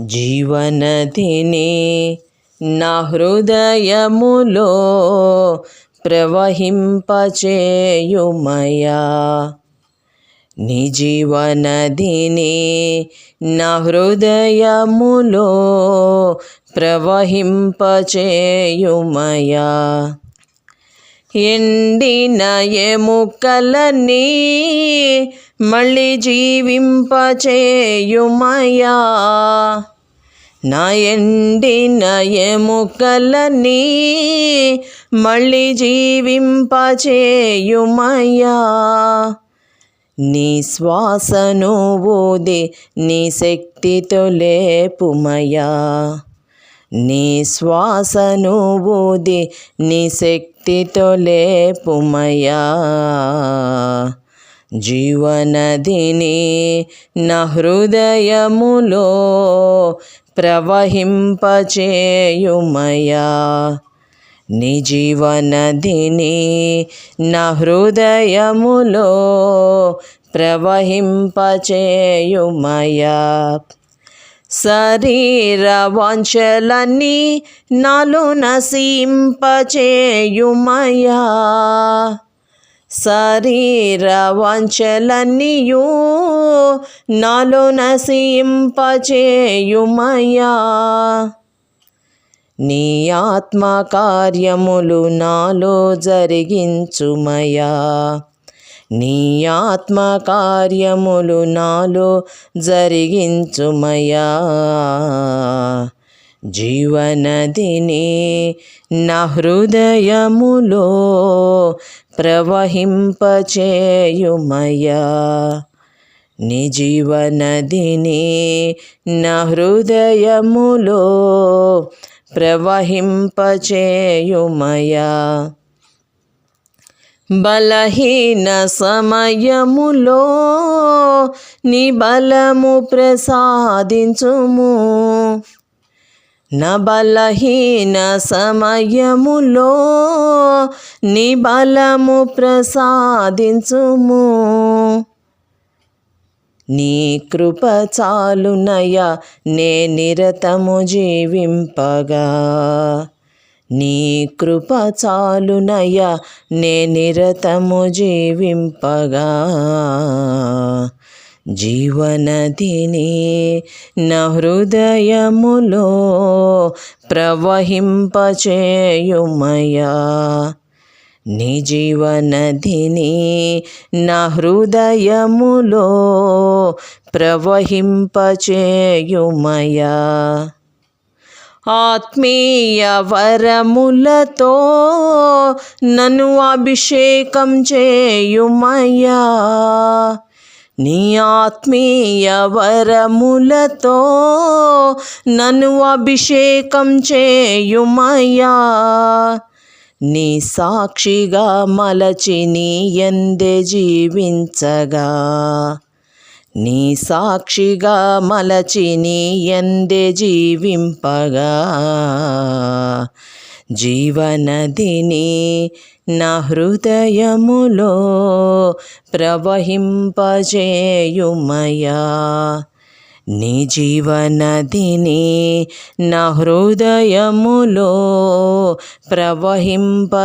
జీవనదిని నా హృదయములో ప్రవహింపచేయుమయా. నీ జీవనదిని నా హృదయములో ప్రవహింపచేయుమయా. ఎండిన ఎముకలని మళ్ళీ జీవింపచేయుమయా? నా ఎండిన ఎముకలని మళ్ళీ జీవింపచేయుమయా? నీ శ్వాసను ఊది నీ శక్తితో లేపుమయా? నీ శ్వాసను ఊది నీ శక్తితో లేపుమయా జీవనదిని నా హృదయములో ప్రవహింపచేయుమయా నీ జీవనదిని నా హృదయములో ప్రవహింపచేయుమయా శరీర వాంఛలన్నీ నలు నసింపచేయుమయా శరీర వంచలనియు నాలో నసింపచేయుమయా నీ ఆత్మ కార్యములు నాలో జరిగించుమయా నీ ఆత్మ కార్యములు నాలో జరిగించుమయా జీవనదిని నా హృదయములో ప్రవహింపచేయుమయా నీ జీవనదిని నా హృదయములో ప్రవహింపచేయుమయా బలహీన సమయములో నీ బలము ప్రసాదించుము. నా బలహీన సమయములో నీ బలము ప్రసాదించుము. నీ కృప చాలునయ నే నిరతము జీవింపగా. నీ కృప చాలునయ నే నిరతము జీవింపగా. జీవనదిని నా హృదయములో ప్రవహింపచేయుమయా నీ జీవనదిని నా హృదయములో ప్రవహింపచేయుమయా ఆత్మీయ వరములతో నన్ను అభిషేకం చేయుమయ్యా. నీ ఆత్మీయ వరములతో నన్ను అభిషేకం చేయుమయ్యా. నీ సాక్షిగా మలచి నీ ఎందే జీవించగా. నీ సాక్షిగా మలచి నీ ఎందే జీవింపగా. జీవనదిని నా హృదయములో ప్రవహింపజేయుమయా. నీ జీవనదిని నా హృదయములో ప్రవహింపజేయుమయా.